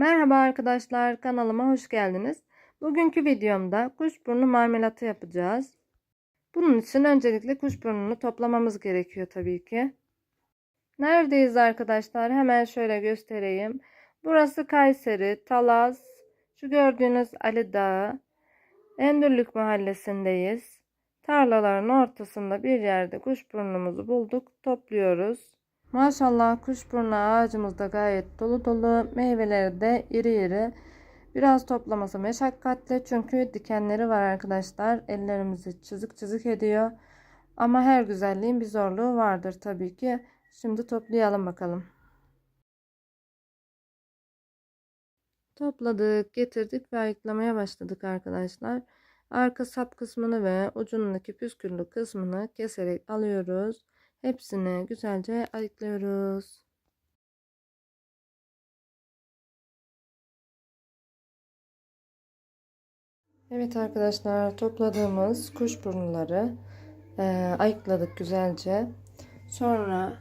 Merhaba arkadaşlar kanalıma hoş geldiniz. Bugünkü videomda kuşburnu marmelatı yapacağız. Bunun için öncelikle kuşburnunu toplamamız gerekiyor tabii ki. Neredeyiz arkadaşlar? Hemen şöyle göstereyim. Burası Kayseri, Talas, şu gördüğünüz Ali Dağı, Endürlük mahallesindeyiz. Tarlaların ortasında bir yerde kuşburnumuzu bulduk, topluyoruz. Maşallah kuşburnu ağacımız da gayet dolu dolu. Meyveleri de iri iri. Biraz toplaması meşakkatli çünkü dikenleri var arkadaşlar. Ellerimizi çizik çizik ediyor. Ama her güzelliğin bir zorluğu vardır tabii ki. Şimdi toplayalım bakalım. Topladık, getirdik ve ayıklamaya başladık arkadaşlar. Arka sap kısmını ve ucundaki püsküllü kısmını keserek alıyoruz. Hepsini güzelce ayıklıyoruz. Evet arkadaşlar topladığımız kuşburnuları e, ayıkladık güzelce. Sonra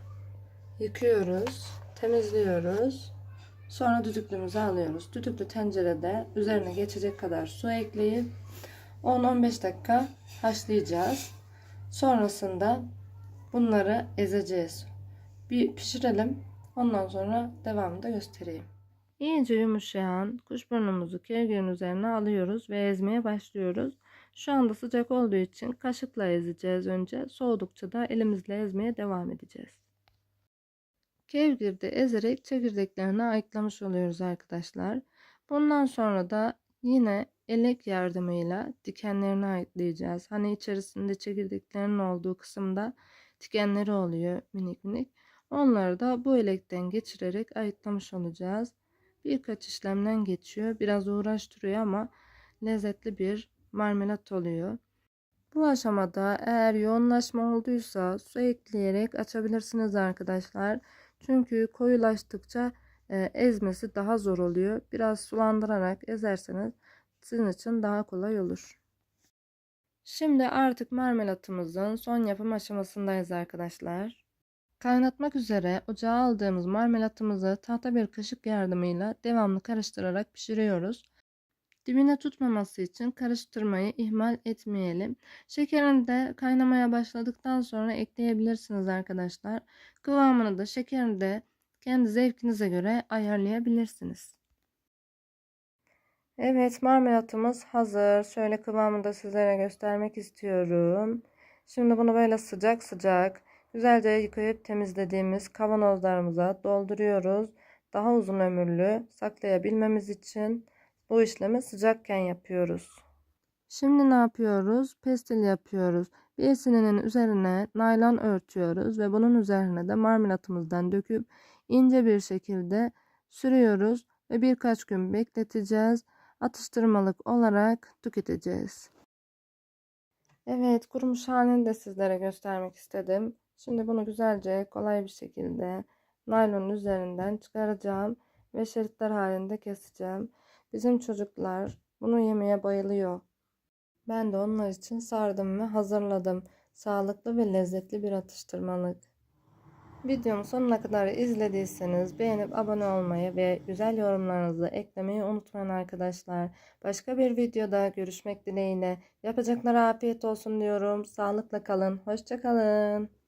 yıkıyoruz, temizliyoruz. Sonra düdüklümüzü alıyoruz. Düdüklü tencerede üzerine geçecek kadar su ekleyip 10-15 dakika haşlayacağız. Sonrasında bunları ezeceğiz. Bir pişirelim. Ondan sonra devamını da göstereyim. İyice yumuşayan kuşburnumuzu kevgirin üzerine alıyoruz ve ezmeye başlıyoruz. Şu anda sıcak olduğu için kaşıkla ezeceğiz önce. Soğudukça da elimizle ezmeye devam edeceğiz. Kevgirde ezerek çekirdeklerini ayıklamış oluyoruz arkadaşlar. Bundan sonra da yine elek yardımıyla dikenlerini ayıklayacağız. Hani içerisinde çekirdeklerin olduğu kısımda dikenleri oluyor minik minik. Onları da bu elekten geçirerek ayıklamış olacağız. Birkaç işlemden geçiyor. Biraz uğraştırıyor ama lezzetli bir marmelat oluyor. Bu aşamada eğer yoğunlaşma olduysa su ekleyerek açabilirsiniz arkadaşlar. Çünkü koyulaştıkça e, ezmesi daha zor oluyor. Biraz sulandırarak ezerseniz sizin için daha kolay olur. Şimdi artık marmelatımızın son yapım aşamasındayız arkadaşlar. Kaynatmak üzere ocağa aldığımız marmelatımızı tahta bir kaşık yardımıyla devamlı karıştırarak pişiriyoruz. Dibine tutmaması için karıştırmayı ihmal etmeyelim. Şekerini de kaynamaya başladıktan sonra ekleyebilirsiniz arkadaşlar. Kıvamını da şekerini de kendi zevkinize göre ayarlayabilirsiniz. Evet marmelatımız hazır. Şöyle kıvamını da sizlere göstermek istiyorum. Şimdi bunu böyle sıcak sıcak güzelce yıkayıp temizlediğimiz kavanozlarımıza dolduruyoruz. Daha uzun ömürlü saklayabilmemiz için bu işlemi sıcakken yapıyoruz. Şimdi ne yapıyoruz? Pestil yapıyoruz. Bir sininin üzerine naylon örtüyoruz ve bunun üzerine de marmelatımızdan döküp ince bir şekilde sürüyoruz ve birkaç gün bekleteceğiz. Atıştırmalık olarak tüketeceğiz. Evet kurumuş halini de sizlere göstermek istedim. Şimdi bunu güzelce kolay bir şekilde naylonun üzerinden çıkaracağım ve şeritler halinde keseceğim. Bizim çocuklar bunu yemeye bayılıyor. Ben de onlar için sardım ve hazırladım. Sağlıklı ve lezzetli bir atıştırmalık. Videomu sonuna kadar izlediyseniz beğenip abone olmayı ve güzel yorumlarınızı eklemeyi unutmayın arkadaşlar. Başka bir videoda görüşmek dileğiyle. Yapacaklara afiyet olsun diyorum. Sağlıkla kalın. Hoşçakalın.